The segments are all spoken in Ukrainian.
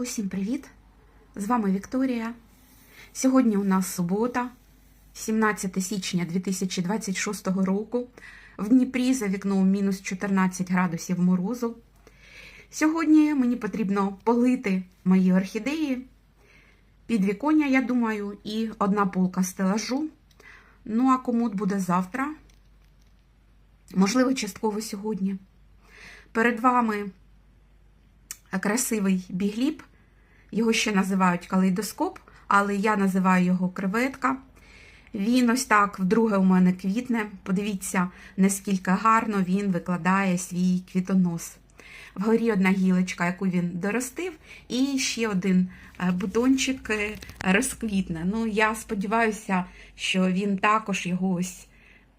Усім привіт! З вами Вікторія. Сьогодні у нас субота, 17 січня 2026 року. В Дніпрі за вікном мінус 14 градусів морозу. Сьогодні мені потрібно полити мої орхідеї, підвіконня, я думаю, і одна полка стелажу. Ну, а комод буде завтра, можливо, частково сьогодні. Перед вами красивий бігліп. Його ще називають калейдоскоп, але я називаю його креветка. Він ось так вдруге у мене квітне. Подивіться, наскільки гарно він викладає свій квітонос. Вгорі одна гілочка, яку він доростив, і ще один бутончик розквітне. Ну, я сподіваюся, що він також його ось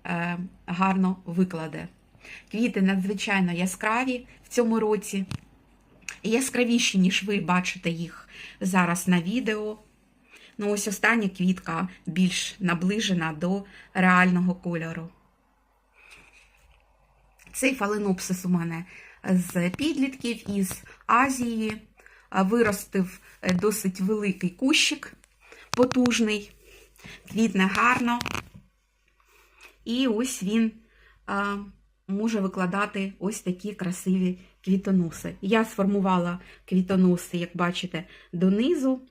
е, гарно викладе. Квіти надзвичайно яскраві в цьому році яскравіші, ніж ви бачите їх зараз на відео. Ну, ось остання квітка більш наближена до реального кольору. Цей фаленопсис у мене з підлітків із Азії. Виростив досить великий кущик, потужний, квітне гарно. І ось він а, може викладати ось такі красиві квітоноси. Я сформувала квітоноси, як бачите, донизу.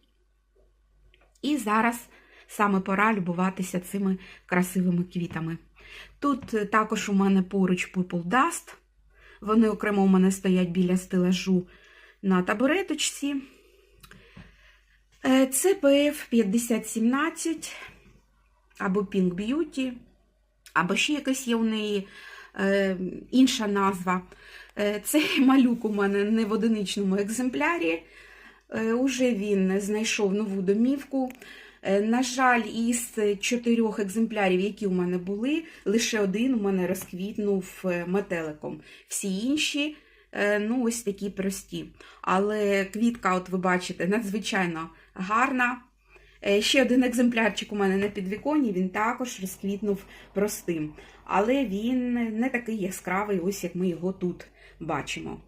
І зараз саме пора любуватися цими красивими квітами. Тут також у мене поруч Purple Dust. Вони окремо у мене стоять біля стелажу на табуреточці. Це PF 5017 або Pink Beauty, або ще якась є у неї е, інша назва. Цей малюк у мене не в одиничному екземплярі. Уже він знайшов нову домівку. На жаль, із чотирьох екземплярів, які у мене були, лише один у мене розквітнув метеликом. Всі інші, ну, ось такі прості. Але квітка, от ви бачите, надзвичайно гарна. Ще один екземплярчик у мене на підвіконні, він також розквітнув простим. Але він не такий яскравий, ось як ми його тут бачимо.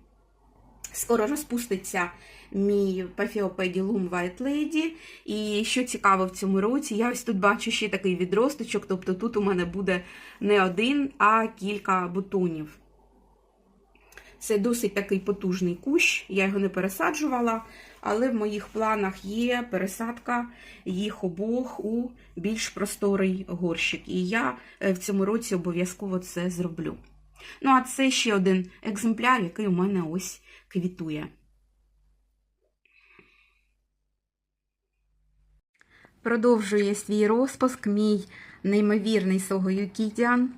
Скоро розпуститься мій Paphiopedilum White Lady. І що цікаво в цьому році, я ось тут бачу ще такий відросточок, тобто тут у мене буде не один, а кілька бутонів. Це досить такий потужний кущ, я його не пересаджувала, але в моїх планах є пересадка їх обох у більш просторий горщик. І я в цьому році обов'язково це зроблю. Ну, а це ще один екземпляр, який у мене ось квітує. Продовжує свій розпуск мій неймовірний Согою Согоюкідіан.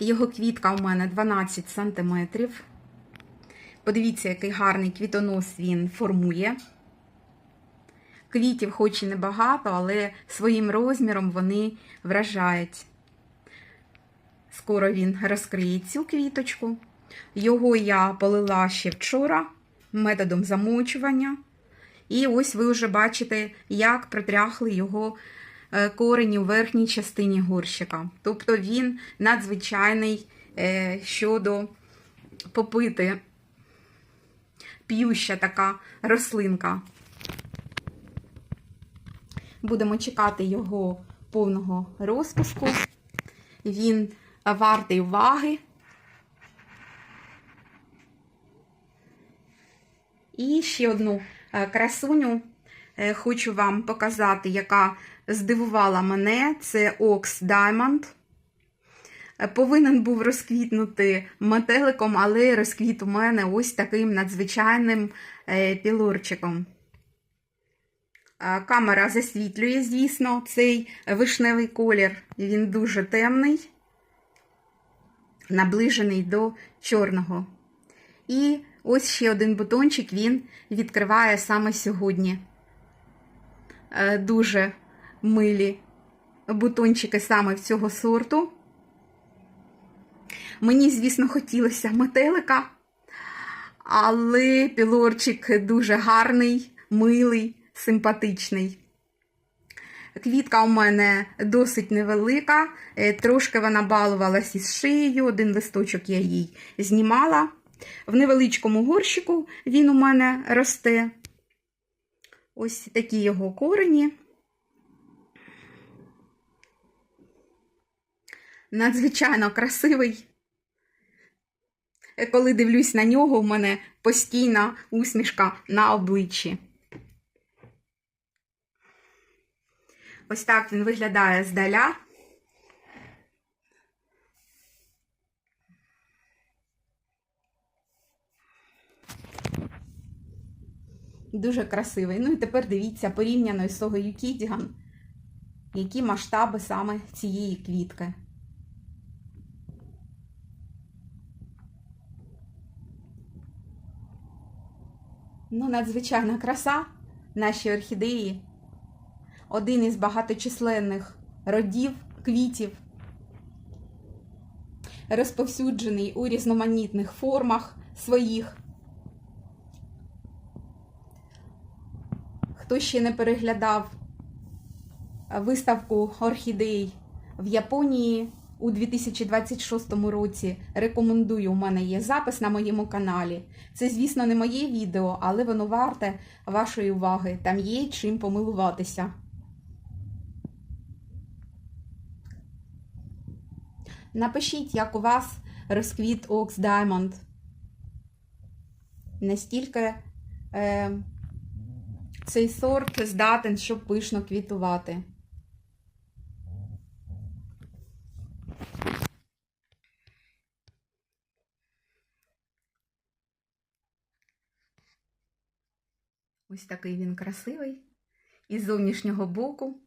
Його квітка у мене 12 см. Подивіться, який гарний квітонос він формує. Квітів, хоч і небагато, але своїм розміром вони вражають. Скоро він розкриє цю квіточку. Його я полила ще вчора методом замочування. І ось ви вже бачите, як притряхли його корені у верхній частині горщика. Тобто він надзвичайний щодо попити п'юща така рослинка. Будемо чекати його повного розпуску. Він вартий уваги. І ще одну красуню хочу вам показати, яка здивувала мене. Це Ox Diamond. Повинен був розквітнути метеликом, але розквіт у мене ось таким надзвичайним пілорчиком. Камера засвітлює, звісно, цей вишневий колір. Він дуже темний, наближений до чорного. І ось ще один бутончик він відкриває саме сьогодні. Дуже милі бутончики саме в цього сорту. Мені, звісно, хотілося метелика, але пілорчик дуже гарний, милий, симпатичний. Квітка у мене досить невелика, трошки вона балувалась із шиєю, один листочок я їй знімала. В невеличкому горщику він у мене росте. Ось такі його корені. Надзвичайно красивий. Коли дивлюсь на нього, у мене постійна усмішка на обличчі. Ось так він виглядає здаля. Дуже красивий. Ну і тепер дивіться порівняно з Согою Кідіган, які масштаби саме цієї квітки. Ну, надзвичайна краса нашій орхідеї. Один із багаточисленних родів квітів, розповсюджений у різноманітних формах своїх. Хто ще не переглядав виставку орхідей в Японії у 2026 році, рекомендую, у мене є запис на моєму каналі. Це, звісно, не моє відео, але воно варте вашої уваги. Там є чим помилуватися. Напишіть, як у вас розквіт Ox Diamond. Настільки е, цей сорт здатен, щоб пишно квітувати. Ось такий він красивий. І з зовнішнього боку.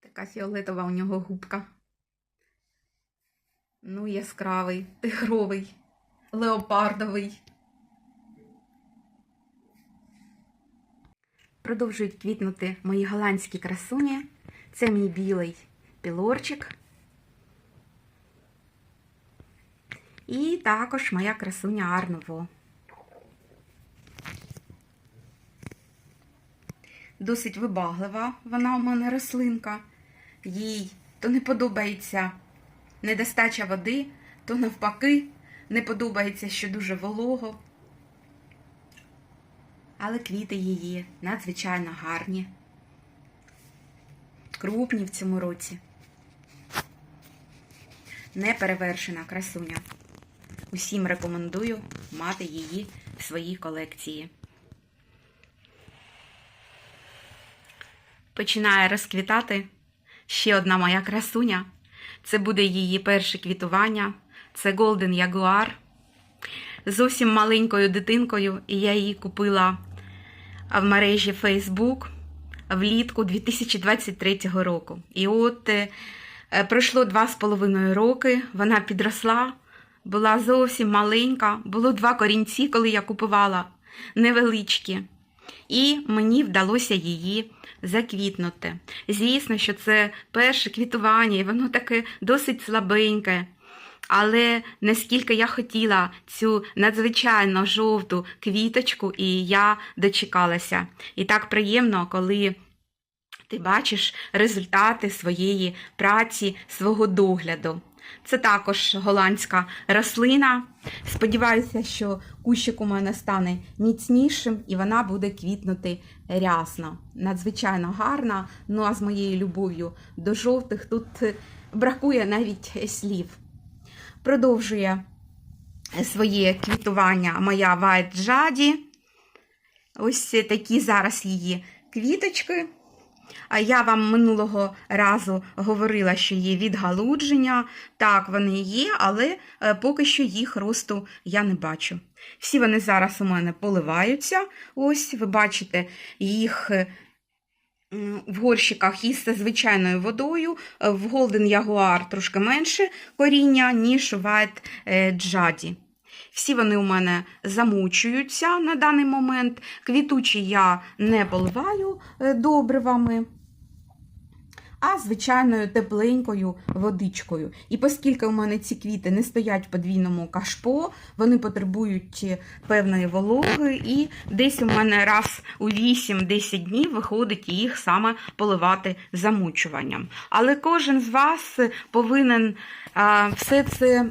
Така фіолетова у нього губка. Ну, яскравий, тигровий, леопардовий. Продовжують квітнути мої голландські красуні. Це мій білий пілорчик. І також моя красуня Арново. Досить вибаглива вона у мене рослинка. Їй то не подобається недостача води, то навпаки не подобається, що дуже волого. Але квіти її надзвичайно гарні, крупні в цьому році. Неперевершена красуня. Усім рекомендую мати її в своїй колекції. Починає розквітати ще одна моя красуня. Це буде її перше квітування. Це Golden Jaguar. Зовсім маленькою дитинкою, і я її купила в мережі Facebook влітку 2023 року. І от е, пройшло два з половиною роки, вона підросла, була зовсім маленька, було два корінці, коли я купувала невеличкі. І мені вдалося її заквітнути. Звісно, що це перше квітування, і воно таке досить слабеньке. Але наскільки я хотіла цю надзвичайно жовту квіточку, і я дочекалася. І так приємно, коли ти бачиш результати своєї праці, свого догляду. Це також голландська рослина. Сподіваюся, що кущик у мене стане міцнішим і вона буде квітнути рясно. Надзвичайно гарна. Ну а з моєю любов'ю до жовтих тут бракує навіть слів. Продовжує своє квітування моя White Jade. Ось такі зараз її квіточки. Я вам минулого разу говорила, що є відгалудження. Так, вони є, але поки що їх росту я не бачу. Всі вони зараз у мене поливаються. Ось, ви бачите, їх в горщиках із звичайною водою. В Golden Jaguar трошки менше коріння, ніж в White Jade. Всі вони у мене замучуються на даний момент. Квітучі я не поливаю добривами. А звичайною тепленькою водичкою. І оскільки у мене ці квіти не стоять в подвійному кашпо, вони потребують певної вологи, і десь у мене раз у 8-10 днів виходить їх саме поливати замучуванням. Але кожен з вас повинен все це,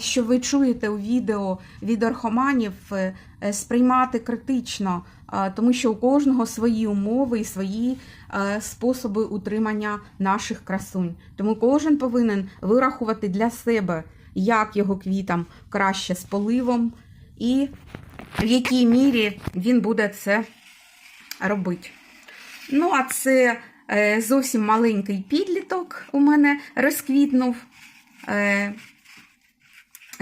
що ви чуєте у відео від орхоманів, е, е, сприймати критично, тому що у кожного свої умови і свої е, способи утримання наших красунь. Тому кожен повинен вирахувати для себе, як його квітам краще з поливом і в якій мірі він буде це робити. Ну, а це е, зовсім маленький підліток у мене розквітнув. Е,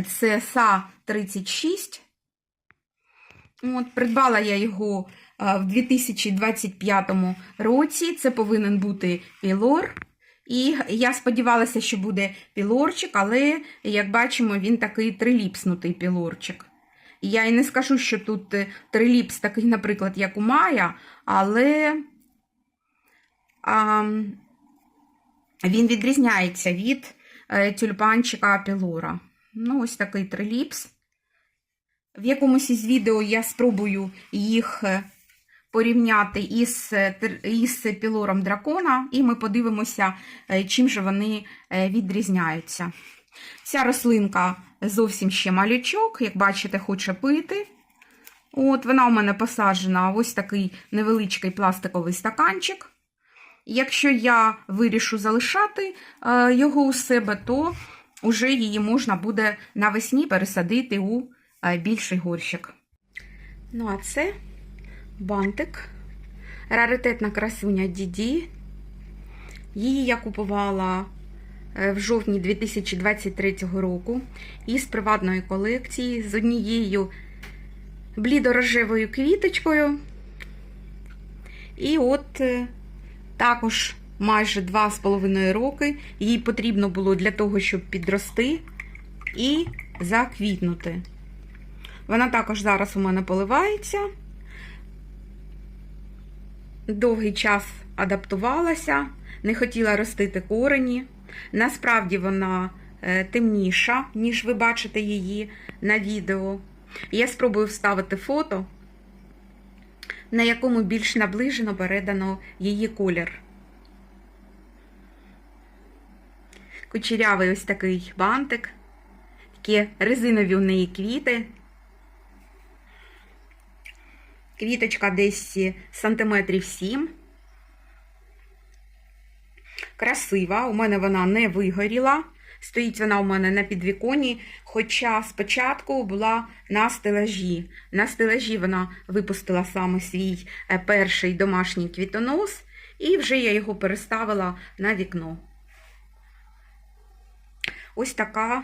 це СА 36. От, придбала я його е, в 2025 році. Це повинен бути пілор. І я сподівалася, що буде пілорчик, але, як бачимо, він такий триліпснутий пілорчик. Я і не скажу, що тут е, триліпс такий, наприклад, як у Майя, але а, він відрізняється від е, тюльпанчика пілора. Ну, ось такий триліпс. В якомусь із відео я спробую їх е, порівняти із, е, із пілором дракона, і ми подивимося, е, чим же вони відрізняються. Ця рослинка зовсім ще малючок, як бачите, хоче пити. От Вона у мене посаджена ось такий невеличкий пластиковий стаканчик. Якщо я вирішу залишати його у себе, то вже її можна буде навесні пересадити у більший горщик. Ну, а це бантик. Раритетна красуня Діді. Її я купувала е, в жовтні 2023 року із приватної колекції з однією блідорожевою квіточкою. І от е, також майже 2,5 роки їй потрібно було для того, щоб підрости і заквітнути. Вона також зараз у мене поливається. Довгий час адаптувалася, не хотіла ростити корені. Насправді вона е, темніша, ніж ви бачите її на відео. Я спробую вставити фото, на якому більш наближено передано її колір. Кучерявий ось такий бантик, такі резинові у неї квіти. Квіточка десь сантиметрів 7. Красива. У мене вона не вигоріла. Стоїть вона у мене на підвіконі, хоча спочатку була на стелажі. На стелажі вона випустила саме свій е, перший домашній квітонос, і вже я його переставила на вікно. Ось така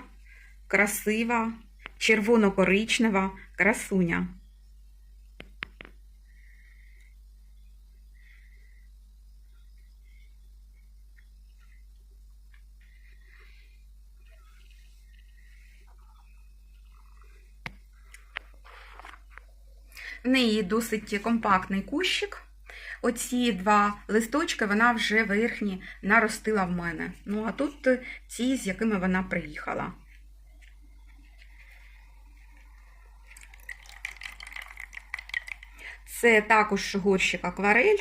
красива, червоно-коричнева красуня. Неї досить компактний кущик. Оці два листочки вона вже верхні наростила в мене. Ну, а тут ті, з якими вона приїхала. Це також горщик акварель.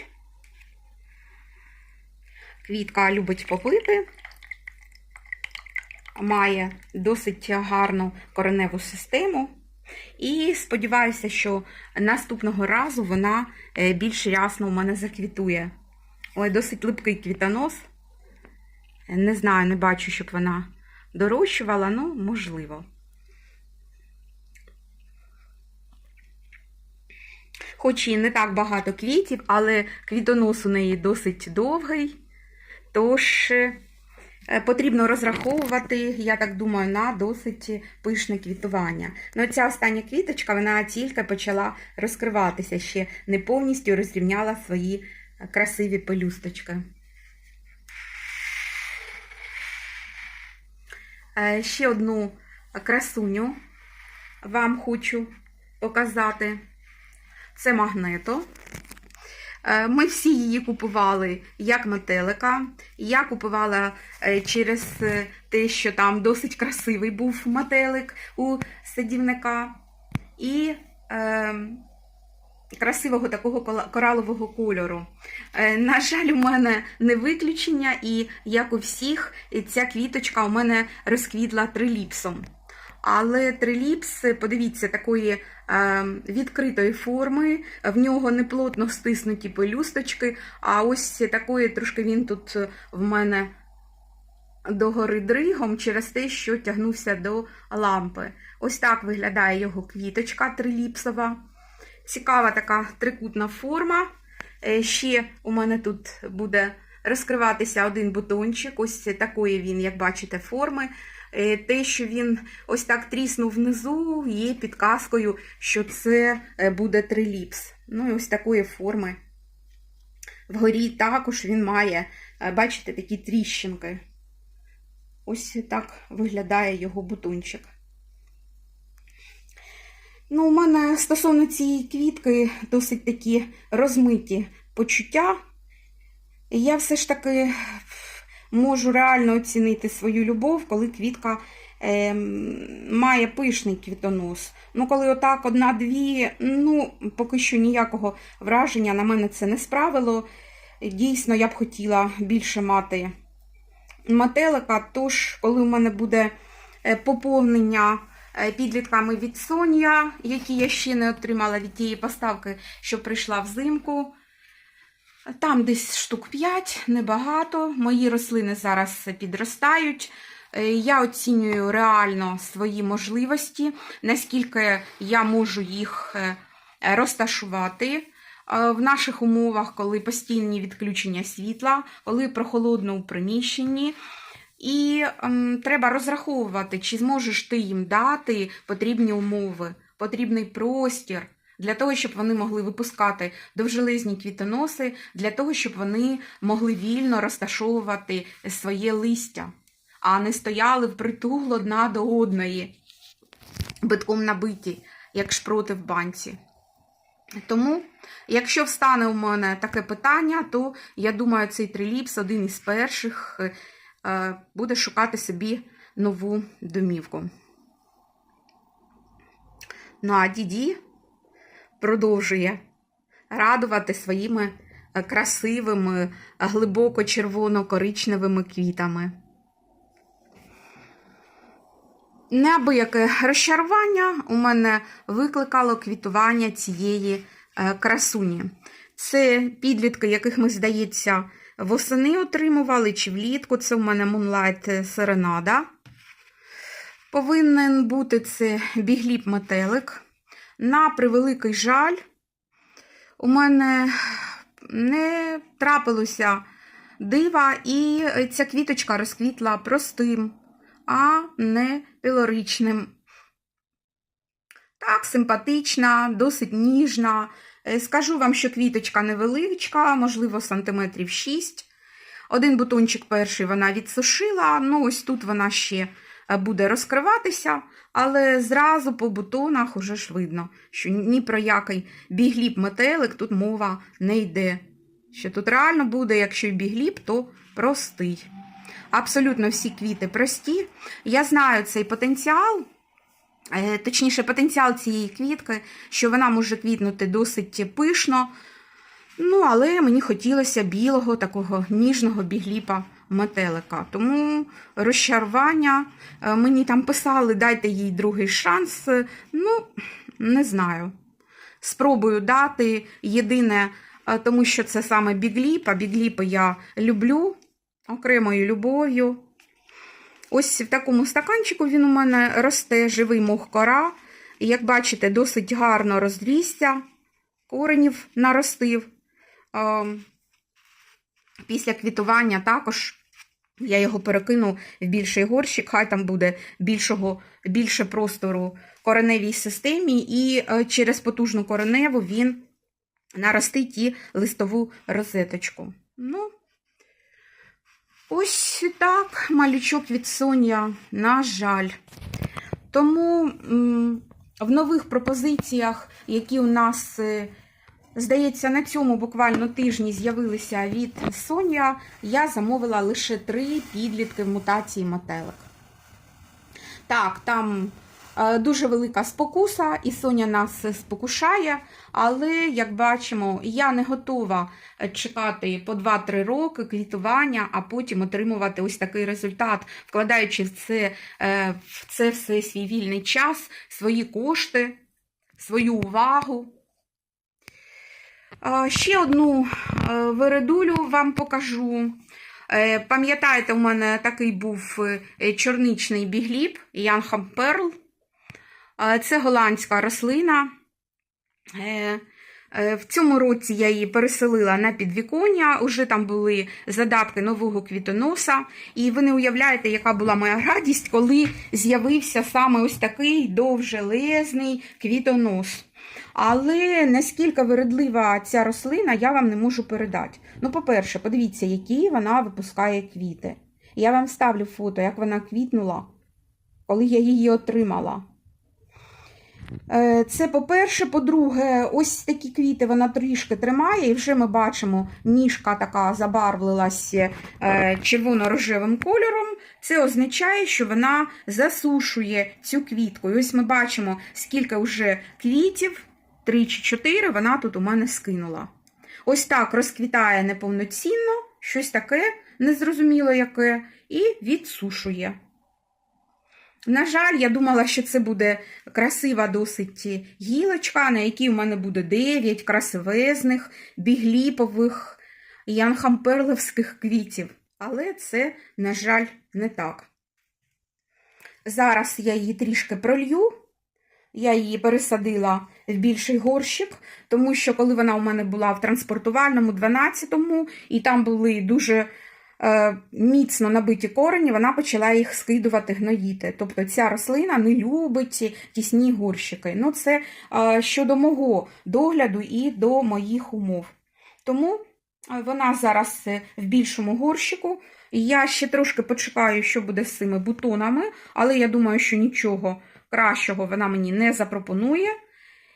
Квітка любить попити, має досить гарну кореневу систему. І сподіваюся, що наступного разу вона е, більш рясно у мене заквітує. Ой, досить липкий квітонос. Не знаю, не бачу, щоб вона дорощувала, ну, можливо. Хоч і не так багато квітів, але квітонос у неї досить довгий. Тож е, потрібно розраховувати, я так думаю, на досить пишне квітування. Ну, ця остання квіточка, вона тільки почала розкриватися, ще не повністю розрівняла свої красиві пелюсточки. Е, Ще одну красуню вам хочу показати. Це магнето. Е, Ми всі її купували як метелика. Я купувала е, через е, те, що там досить красивий був метелик у садівника. І е, красивого такого коралового кольору. На жаль, у мене не виключення, і як у всіх, ця квіточка у мене розквітла триліпсом. Але триліпс, подивіться, такої е, відкритої форми, в нього не плотно стиснуті пелюсточки, а ось такої трошки він тут в мене догори дригом через те, що тягнувся до лампи. Ось так виглядає його квіточка триліпсова. Цікава така трикутна форма. Е, Ще у мене тут буде розкриватися один бутончик. Ось такої він, як бачите, форми. Е, Те, що він ось так тріснув внизу, є підказкою, що це е, буде триліпс. Ну і ось такої форми. Вгорі також він має, е, бачите, такі тріщинки. Ось так виглядає його бутончик. Ну, у мене стосовно цієї квітки досить такі розмиті почуття. І я все ж таки можу реально оцінити свою любов, коли квітка е, має пишний квітонос. Ну, коли отак одна-дві, ну, поки що ніякого враження на мене це не справило. Дійсно, я б хотіла більше мати метелика, тож, коли у мене буде е, поповнення е, підлітками від Соня, які я ще не отримала від тієї поставки, що прийшла взимку. Там десь штук 5, небагато. Мої рослини зараз підростають. Е, Я оцінюю реально свої можливості, наскільки я можу їх е, розташувати е, в наших умовах, коли постійні відключення світла, коли прохолодно у приміщенні. І ем, треба розраховувати, чи зможеш ти їм дати потрібні умови, потрібний простір для того, щоб вони могли випускати довжелезні квітоноси, для того, щоб вони могли вільно розташовувати своє листя, а не стояли впритул одна до одної, битком набиті, як шпроти в банці. Тому, якщо встане у мене таке питання, то я думаю, цей триліпс один із перших е, буде шукати собі нову домівку. Ну а Діді продовжує радувати своїми е, красивими, е, глибоко червоно-коричневими квітами. Неабияке розчарування у мене викликало квітування цієї е, красуні. Це підлітки, яких ми, здається, восени отримували чи влітку. Це у мене Moonlight Serenada. Повинен бути це бігліп метелик. На превеликий жаль, у мене не трапилося дива, і ця квіточка розквітла простим, а не пілоричним. Так, симпатична, досить ніжна. Е, Скажу вам, що квіточка невеличка, можливо, сантиметрів 6. Один бутончик перший вона відсушила, ну ось тут вона ще буде розкриватися, але зразу по бутонах уже ж видно, що ні про який бігліп метелик тут мова не йде. Що тут реально буде, якщо й бігліп, то простий. Абсолютно всі квіти прості. Я знаю цей потенціал. Е, Точніше, потенціал цієї квітки, що вона може квітнути досить пишно. Ну, але мені хотілося білого, такого ніжного бігліпа метелика. Тому розчарування. Е, Мені там писали, дайте їй другий шанс. Ну, не знаю. Спробую дати. Єдине, е, тому що це саме бігліп, а бігліпи я люблю окремою любов'ю. Ось в такому стаканчику він у мене росте живий мох кора. І, як бачите, досить гарно розрісся, коренів наростив. Ем, Після квітування також я його перекину в більший горщик, хай там буде більшого, більше простору кореневій системі, і е, через потужну кореневу він наростить і листову розеточку. Ну, Ось так, малючок від Соня, на жаль. Тому в нових пропозиціях, які у нас е, Здається, на цьому буквально тижні з'явилися від Соня. Я замовила лише три підлітки в мутації метелик. Так, там е, дуже велика спокуса, і Соня нас спокушає, але, як бачимо, я не готова чекати по 2-3 роки квітування, а потім отримувати ось такий результат, вкладаючи в це, е, в це все свій вільний час, свої кошти, свою увагу. Ще одну е, вередулю вам покажу. Е, Пам'ятаєте, у мене такий був е, чорничний бігліб Янхам Перл. Це голландська рослина. В цьому році я її переселила на підвіконня, уже там були задатки нового квітоноса. І ви не уявляєте, яка була моя радість, коли з'явився саме ось такий довжелезний квітонос. Але наскільки вередлива ця рослина, я вам не можу передати. Ну, по-перше, подивіться, які вона випускає квіти. Я вам ставлю фото, як вона квітнула, коли я її отримала. Е, Це по-перше, по-друге, ось такі квіти вона трішки тримає, і вже ми бачимо, ніжка така забарвлилась е, червоно-рожевим кольором. Це означає, що вона засушує цю квітку. І ось ми бачимо, скільки вже квітів, 3 чи 4 вона тут у мене скинула. Ось так розквітає неповноцінно, щось таке, незрозуміло яке, і відсушує. На жаль, я думала, що це буде красива досить гілочка, на якій у мене буде 9 красивезних, бігліпових, янхамперлевських квітів. Але це, на жаль, не так. Зараз я її трішки пролью. Я її пересадила в більший горщик, тому що коли вона у мене була в транспортувальному 12-му, і там були дуже е, міцно набиті корені, вона почала їх скидувати, гноїти. Тобто ця рослина не любить тісні горщики. Ну, це е, щодо мого догляду і до моїх умов. Тому е, вона зараз е, в більшому горщику. Я ще трошки почекаю, що буде з цими бутонами, але я думаю, що нічого кращого вона мені не запропонує.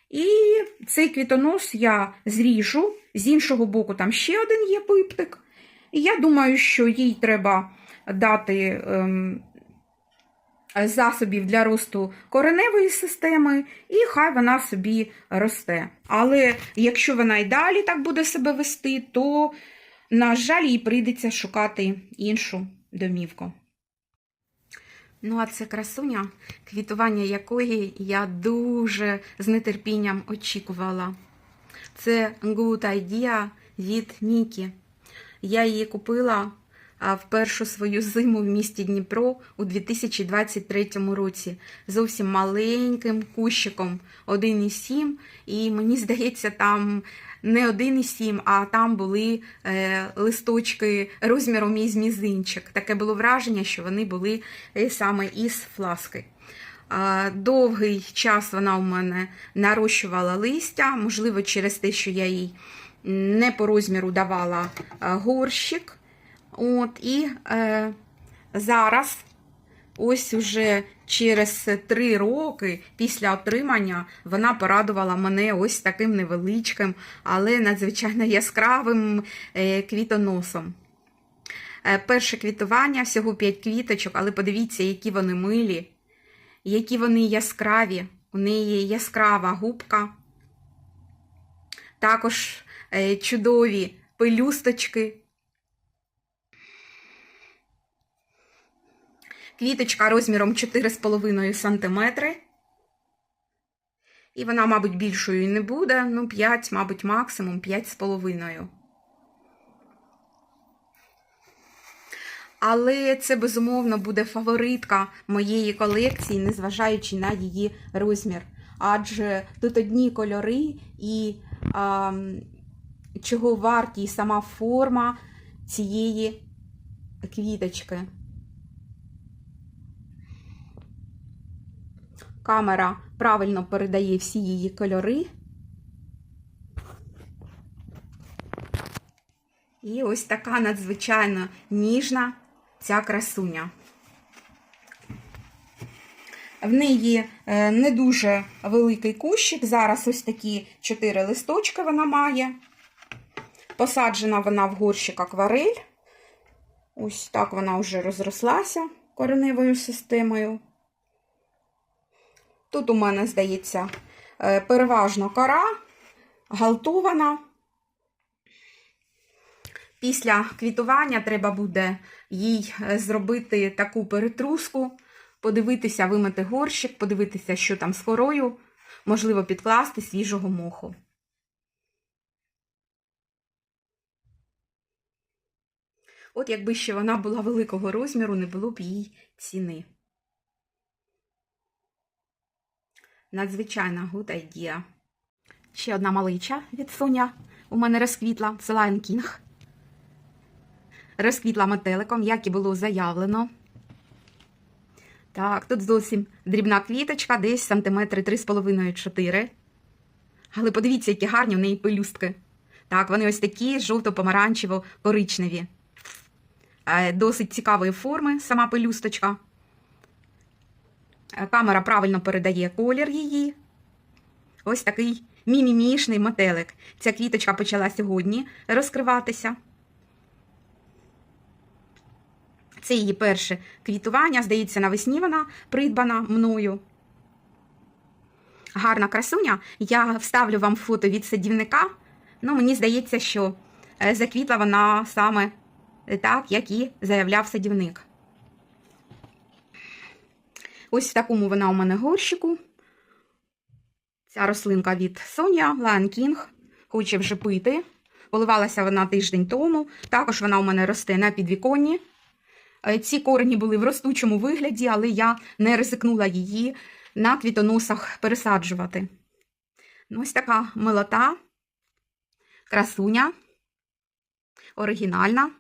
І цей квітонос я зріжу. З іншого боку, там ще один є пиптик. І я думаю, що їй треба дати ем, засобів для росту кореневої системи, і хай вона собі росте. Але якщо вона і далі так буде себе вести, то, на жаль, їй прийдеться шукати іншу домівку. Ну, а це красуня, квітування якої я дуже з нетерпінням очікувала. Це Good Idea від Мікі. Я її купила в першу свою зиму в місті Дніпро у 2023 році. Зовсім маленьким кущиком 1,7. І мені здається, там не 1,7, а там були е, листочки розміром із мізинчик. Таке було враження, що вони були е, саме із фласки. Е, довгий час вона у мене нарощувала листя, можливо, через те, що я їй не по розміру давала е, горщик. От, І е, зараз, ось уже через три роки після отримання, вона порадувала мене ось таким невеличким, але надзвичайно яскравим е, квітоносом. Е, перше квітування, всього 5 квіточок, але подивіться, які вони милі, які вони яскраві. У неї яскрава губка. Також е, чудові пелюсточки. Квіточка розміром 4,5 см. І вона, мабуть, більшою не буде. Ну, 5, мабуть, максимум 5,5. Але це, безумовно, буде фаворитка моєї колекції, незважаючи на її розмір. Адже тут одні кольори і а, чого варті сама форма цієї квіточки. Камера правильно передає всі її кольори. І ось така надзвичайно ніжна ця красуня. В неї е, не дуже великий кущик. Зараз ось такі чотири листочки вона має. Посаджена вона в горщик акварель. Ось так вона вже розрослася кореневою системою. Тут у мене, здається, е, переважно кора, галтована. Після квітування треба буде їй е, зробити таку перетруску, подивитися, вимити горщик, подивитися, що там з корою, можливо, підкласти свіжого моху. От якби ще вона була великого розміру, не було б їй ціни. Надзвичайна good idea. Ще одна малича від Соня у мене розквітла. Це Lion King. Розквітла метеликом, як і було заявлено. Так, тут зовсім дрібна квіточка, десь сантиметри 3,5-4. Але подивіться, які гарні в неї пелюстки. Так, вони ось такі жовто-помаранчево-коричневі. Е, Досить цікавої форми сама пелюсточка. Е, Камера правильно передає колір її. Ось такий мімімішний метелик. Ця квіточка почала сьогодні розкриватися. Це її перше квітування. Здається, навесні вона придбана мною. Гарна красуня. Я вставлю вам фото від садівника. Ну, мені здається, що е, заквітла вона саме так, як і заявляв садівник. Ось в такому вона у мене горщику. Ця рослинка від Соня Lion King. Хоче вже пити. Поливалася вона тиждень тому. Також вона у мене росте на підвіконні. Е, Ці корені були в ростучому вигляді, але я не ризикнула її на квітоносах пересаджувати. Ну, ось така милота, красуня, оригінальна,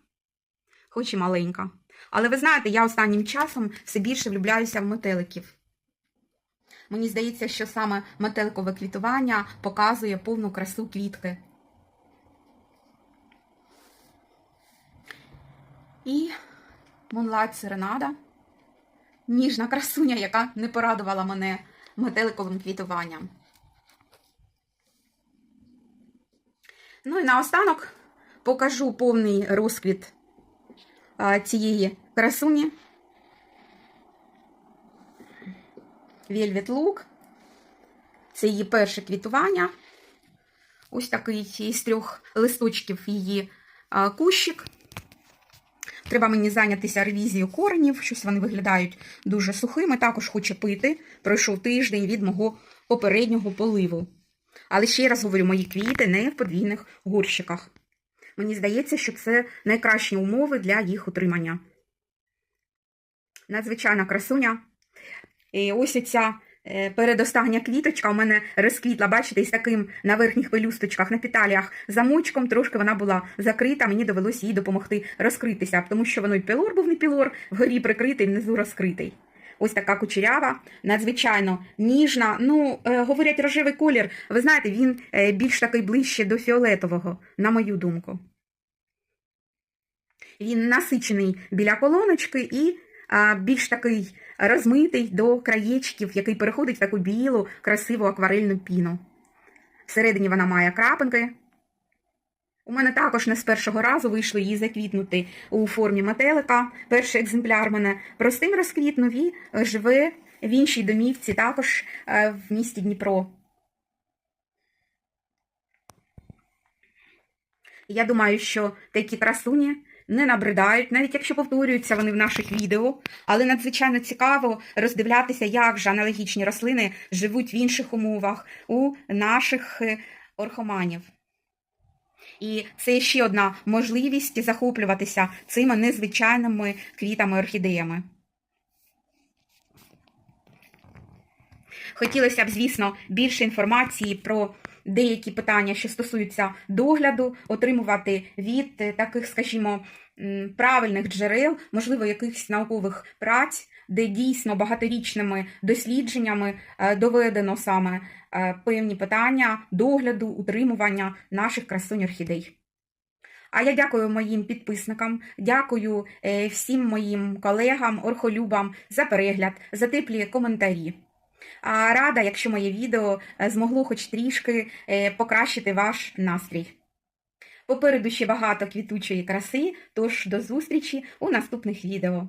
хоч і маленька. Але ви знаєте, я останнім часом все більше влюбляюся в метеликів. Мені здається, що саме метеликове квітування показує повну красу квітки. І Moonlight Serenada. Ніжна красуня, яка не порадувала мене метеликовим квітуванням. Ну і наостанок покажу повний розквіт цієї красуні. Velvet Look. Це її перше квітування. Ось такий із трьох листочків її кущик. Треба мені зайнятися ревізією коренів, щось вони виглядають дуже сухими. Також хоче пити. Пройшов тиждень від мого попереднього поливу. Але ще раз говорю, мої квіти не в подвійних горщиках. Мені здається, що це найкращі умови для їх утримання. Надзвичайна красуня. І ось оця е, передостання квіточка у мене розквітла, бачите, із таким на верхніх пелюсточках, на петаліях замочком. Трошки вона була закрита, мені довелося їй допомогти розкритися, тому що воно і пілор був не пілор, вгорі прикритий, внизу розкритий. Ось така кучерява, надзвичайно ніжна. Ну, е, говорять, рожевий колір. Ви знаєте, він е, більш такий ближче до фіолетового, на мою думку. Він насичений біля колоночки і більш такий розмитий до краєчків, який переходить в таку білу, красиву акварельну піну. Всередині вона має крапинки. У мене також не з першого разу вийшло її заквітнути у формі метелика. Перший екземпляр мене простим розквітнув і живе в іншій домівці, також е, в місті Дніпро. Я думаю, що такі красуні не набридають, навіть якщо повторюються вони в наших відео, але надзвичайно цікаво роздивлятися, як же аналогічні рослини живуть в інших умовах у наших е, орхоманів. І це ще одна можливість захоплюватися цими незвичайними квітами-орхідеями. Хотілося б, звісно, більше інформації про деякі питання, що стосуються догляду, отримувати від е, таких, скажімо, правильних джерел, можливо, якихось наукових праць, де дійсно багаторічними дослідженнями е, доведено саме е, певні питання догляду, утримування наших красунь орхідей. А я дякую моїм підписникам, дякую всім моїм колегам, орхолюбам за перегляд, за теплі коментарі. Рада, якщо моє відео е, змогло хоч трішки е, покращити ваш настрій. Попереду ще багато квітучої краси, тож до зустрічі у наступних відео.